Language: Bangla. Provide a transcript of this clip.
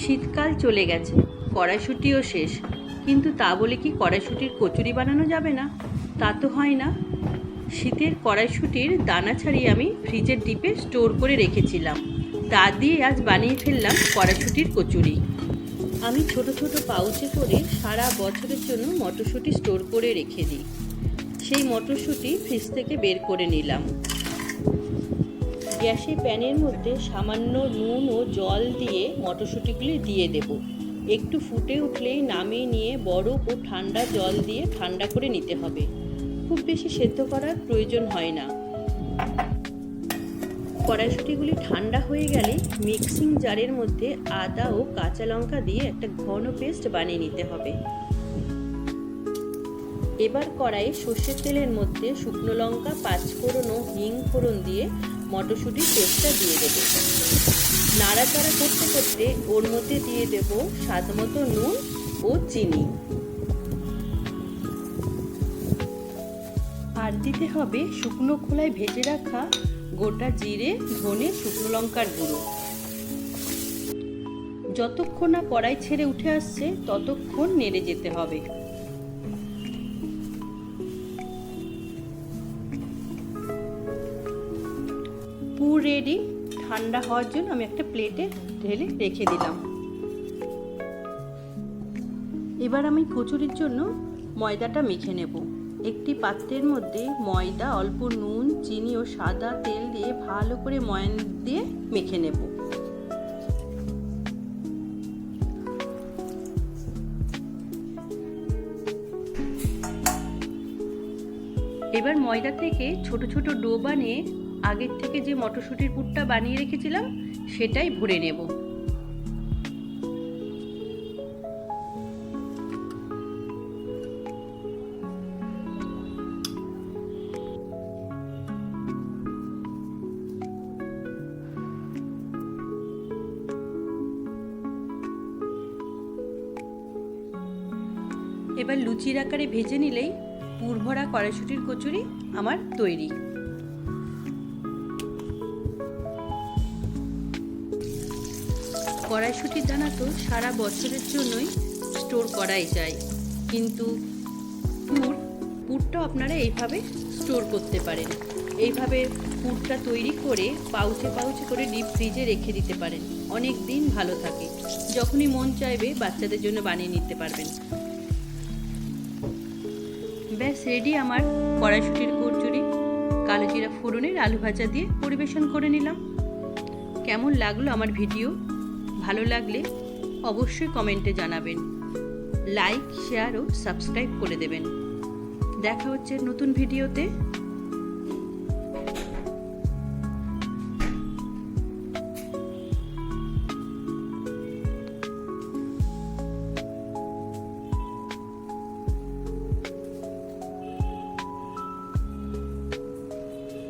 শীতকাল চলে গেছে, কড়াইশুটিও শেষ। কিন্তু তা বলে কি কড়াইশুটির কচুরি বানানো যাবে না? তা তো হয় না। শীতের কড়াইশুটির দানা ছাড়িয়ে আমি ফ্রিজের ডিপে স্টোর করে রেখেছিলাম। তা দিয়ে আজ বানিয়ে ফেললাম কড়াইশুটির কচুরি। আমি ছোট ছোট পাউচে করে সারা বছরের জন্য মটরশুঁটি স্টোর করে রেখে দিই। সেই মটরশুঁটি ফ্রিজ থেকে বের করে নিলাম। গ্যাসে প্যানের মধ্যে সামান্য নুন ও জল দিয়ে মটরশুঁটিগুলি দিয়ে দেব। একটু ফুটে উঠলেই নামিয়ে নিয়ে বরফ ও ঠান্ডা জল দিয়ে ঠান্ডা করে নিতে হবে। খুব বেশি সেদ্ধ করার প্রয়োজন হয় না। কড়াইশুঁটিগুলি ঠান্ডা হয়ে গেলে মিক্সিং জারের মধ্যে আদা ও কাঁচা লঙ্কা দিয়ে একটা ঘন পেস্ট বানিয়ে নিতে হবে। এবার কড়াইয়ে সর্ষের তেলের মধ্যে শুকনো লঙ্কা, পাঁচফোড়ন ও হিং ফোড়ন দিয়ে মটরশুঁটির পেস্টটা দিয়ে দেবো। নাড়াচাড়া করতে করতে ওর মধ্যে দিয়ে দেব স্বাদ মতো নুন ও চিনি। আর দিতে হবে শুকনো খোলায় ভেজে রাখা গোটা জিরে, ধনে, শুকনো লঙ্কার গুঁড়ো। যতক্ষণ না কড়াই ছেড়ে উঠে আসছে, ততক্ষণ নেড়ে যেতে হবে। পুর রেডি ঠান্ডা হওয়ার জন্য আমি একটা প্লেটে ঢেলে রেখে দিলাম। এবার আমি কচুরির জন্য ময়দাটা মেখে নেব। একটি পাত্রের মধ্যে ময়দা, অল্প নুন, চিনি ও সাদা তেল দিয়ে ভালো করে ময়ান দিয়ে মেখে নেব। এবার ময়দা থেকে ছোট ছোট ডো বানিয়ে আগের থেকে যে মটরশুঁটির পুরটা বানিয়ে রেখেছিলাম, সেটাই ভরে নেব। এবার লুচির আকারে ভেজে নিলেই পুরভরা কড়াইশুটির কচুরি আমার তৈরি। কড়াইশুটির দানা তো সারা বছরের জন্যই স্টোর করাই যায়। কিন্তু পুর, পুরটাও আপনারা এইভাবে স্টোর করতে পারেন। এইভাবে পুরটা তৈরি করে পাউচে পাউচে করে ডিপ ফ্রিজে রেখে দিতে পারেন। অনেক দিন ভালো থাকে। যখনই মন চাইবে বাচ্চাদের জন্য বানিয়ে নিতে পারবেন। ব্যাস রেডি আমার কড়াইশুটির কচুরি। কালো জিরা ফোড়নের আলু ভাজা দিয়ে পরিবেশন করে নিলাম। কেমন লাগল আমার ভিডিও ভালো লাগলে অবশ্যই কমেন্টে জানাবেন। লাইক, শেয়ার ও সাবস্ক্রাইব করে দেবেন। দেখা হচ্ছে নতুন ভিডিওতে।